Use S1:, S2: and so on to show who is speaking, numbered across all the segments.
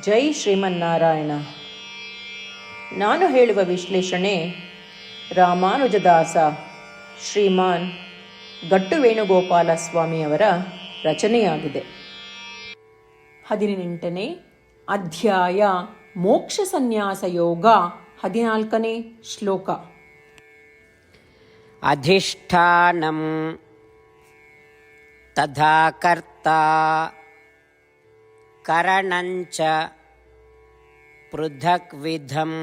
S1: ಜೈ ಶ್ರೀಮನ್ನಾರಾಯಣ. ನಾನು ಹೇಳುವ ವಿಶ್ಲೇಷಣೆ ರಾಮಾನುಜದಾಸ ಶ್ರೀಮಾನ್ ಗಟ್ಟು ವೇಣುಗೋಪಾಲ ಸ್ವಾಮಿಯವರ ರಚನೆಯಾಗಿದೆ. ಹದಿನೆಂಟನೇ ಅಧ್ಯಾಯ ಮೋಕ್ಷ ಸನ್ಯಾಸ ಯೋಗ ಹದಿನಾಲ್ಕನೇ ಶ್ಲೋಕ.
S2: ಅಧಿಷ್ಠಾನಂ ತಥಾ ಕರ್ತ करणञ्च पृथक्विधं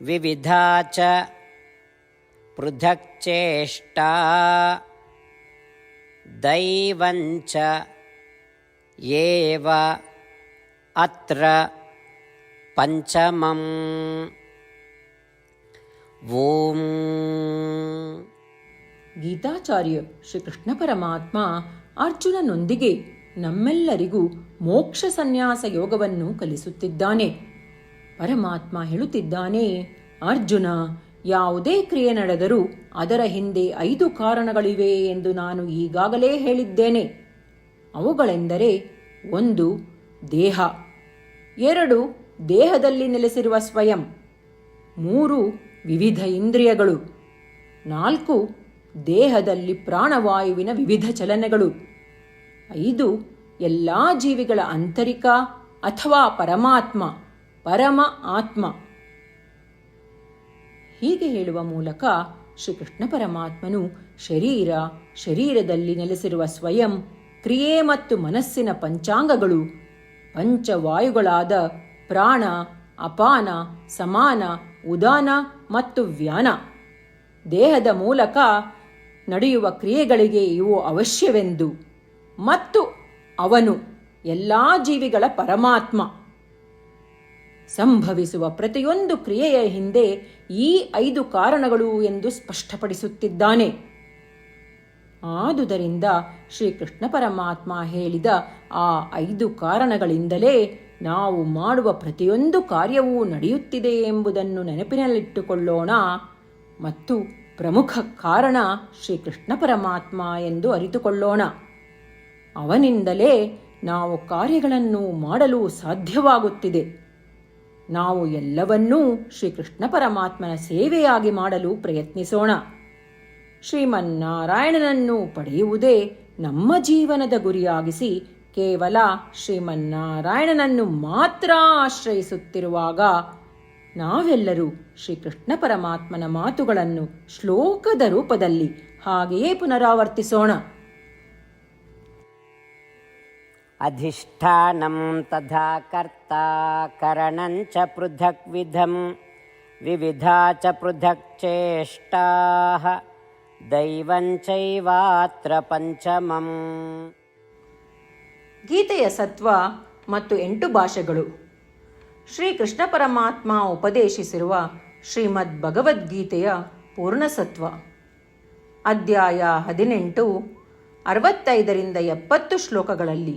S2: विविधा च पृथक्चेष्टा दैवञ्च एव अत्र पञ्चमम् ಓಂ
S1: ಗೀತಾಚಾರ್ಯ ಶ್ರೀಕೃಷ್ಣ ಪರಮಾತ್ಮ ಅರ್ಜುನನೊಂದಿಗೆ ನಮ್ಮೆಲ್ಲರಿಗೂ ಮೋಕ್ಷ ಸನ್ಯಾಸ ಯೋಗವನ್ನು ಕಲಿಸುತ್ತಿದ್ದಾನೆ. ಪರಮಾತ್ಮ ಹೇಳುತ್ತಿದ್ದಾನೆ, ಅರ್ಜುನ, ಯಾವುದೇ ಕ್ರಿಯೆ ನಡೆದರೂ ಅದರ ಹಿಂದೆ ಐದು ಕಾರಣಗಳಿವೆ ಎಂದು ನಾನು ಈಗಾಗಲೇ ಹೇಳಿದ್ದೇನೆ. ಅವುಗಳೆಂದರೆ, ಒಂದು, ದೇಹ, ಎರಡು, ದೇಹದಲ್ಲಿ ನೆಲೆಸಿರುವ ಸ್ವಯಂ, ಮೂರು, ವಿವಿಧ ಇಂದ್ರಿಯಗಳು, ನಾಲ್ಕು, ದೇಹದಲ್ಲಿ ಪ್ರಾಣವಾಯುವಿನ ವಿವಿಧ ಚಲನೆಗಳು. ಐದು ಎಲ್ಲ ಜೀವಿಗಳ ಆಂತರಿಕ ಅಥವಾ ಪರಮಾತ್ಮ, ಪರಮ ಆತ್ಮ. ಹೀಗೆ ಹೇಳುವ ಮೂಲಕ ಶ್ರೀಕೃಷ್ಣ ಪರಮಾತ್ಮನು ಶರೀರ, ಶರೀರದಲ್ಲಿ ನೆಲೆಸಿರುವ ಸ್ವಯಂ, ಕ್ರಿಯೆ ಮತ್ತು ಮನಸ್ಸಿನ ಪಂಚಾಂಗಗಳು, ಪಂಚವಾಯುಗಳಾದ ಪ್ರಾಣ, ಅಪಾನ, ಸಮಾನ, ಉದಾನ ಮತ್ತು ವ್ಯಾನ. ದೇಹದ ಮೂಲಕ ನಡೆಯುವ ಕ್ರಿಯೆಗಳಿಗೆ ಇವು ಅವಶ್ಯವೆಂದು. ಮತ್ತು ಅವನು ಎಲ್ಲ ಜೀವಿಗಳ ಪರಮಾತ್ಮ. ಸಂಭವಿಸುವ ಪ್ರತಿಯೊಂದು ಕ್ರಿಯೆಯ ಹಿಂದೆ ಈ ಐದು ಕಾರಣಗಳು ಎಂದು ಸ್ಪಷ್ಟಪಡಿಸುತ್ತಿದ್ದಾನೆ. ಆದುದರಿಂದ ಶ್ರೀಕೃಷ್ಣ ಪರಮಾತ್ಮ ಹೇಳಿದ ಆ ಐದು ಕಾರಣಗಳಿಂದಲೇ ನಾವು ಮಾಡುವ ಪ್ರತಿಯೊಂದು ಕಾರ್ಯವೂ ನಡೆಯುತ್ತಿದೆ ಎಂಬುದನ್ನು ನೆನಪಿನಲ್ಲಿಟ್ಟುಕೊಳ್ಳೋಣ. ಮತ್ತು ಪ್ರಮುಖ ಕಾರಣ ಶ್ರೀಕೃಷ್ಣ ಪರಮಾತ್ಮ ಎಂದು ಅರಿತುಕೊಳ್ಳೋಣ. ಅವನಿಂದಲೇ ನಾವು ಕಾರ್ಯಗಳನ್ನು ಮಾಡಲು ಸಾಧ್ಯವಾಗುತ್ತಿದೆ. ನಾವು ಎಲ್ಲವನ್ನೂ ಶ್ರೀಕೃಷ್ಣ ಪರಮಾತ್ಮನ ಸೇವೆಯಾಗಿ ಮಾಡಲು ಪ್ರಯತ್ನಿಸೋಣ. ಶ್ರೀಮನ್ನಾರಾಯಣನನ್ನು ಪಡೆಯುವುದೇ ನಮ್ಮ ಜೀವನದ ಗುರಿಯಾಗಿಸಿ ಕೇವಲ ಶ್ರೀಮನ್ನಾರಾಯಣನನ್ನು ಮಾತ್ರ ಆಶ್ರಯಿಸುತ್ತಿರುವಾಗ ನಾವೆಲ್ಲರೂ ಶ್ರೀಕೃಷ್ಣ ಪರಮಾತ್ಮನ ಮಾತುಗಳನ್ನು ಶ್ಲೋಕದ ರೂಪದಲ್ಲಿ ಹಾಗೆಯೇ ಪುನರಾವರ್ತಿಸೋಣ.
S2: अधिष्ठानं तथा कर्ता करणं च पृथक्विधं विविधा च पृथक् चेष्टाः दैवं चैवात्र पञ्चमम्
S1: ಗೀತೆಯ ಸತ್ವ ಮತ್ತು ಎಂಟು ಭಾಷೆಗಳು ಶ್ರೀಕೃಷ್ಣ ಪರಮಾತ್ಮ ಉಪದೇಶಿಸಿರುವ ಶ್ರೀಮದ್ ಭಗವದ್ಗೀತೆಯ ಪೂರ್ಣಸತ್ವ ಅಧ್ಯಾಯ ಹದಿನೆಂಟು ಅರವತ್ತೈದರಿಂದ ಎಪ್ಪತ್ತು ಶ್ಲೋಕಗಳಲ್ಲಿ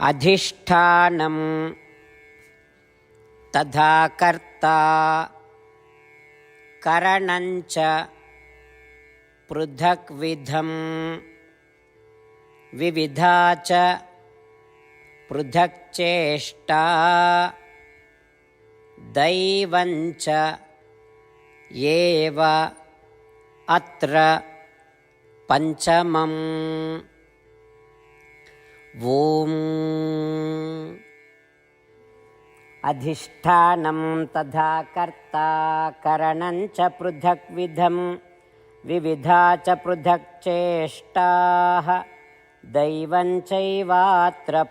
S2: अधिष्ठानं तथा कर्ता करणञ्च पृथक्विधं विविधा च पृथक्चेष्टा दैवञ्च एव अत्र पञ्चमम् ॐ अधिष्ठानं तथा कर्ता करणं च पृथक्विधं विविधा च पृथक् चेष्टाः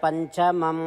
S2: पञ्चमम्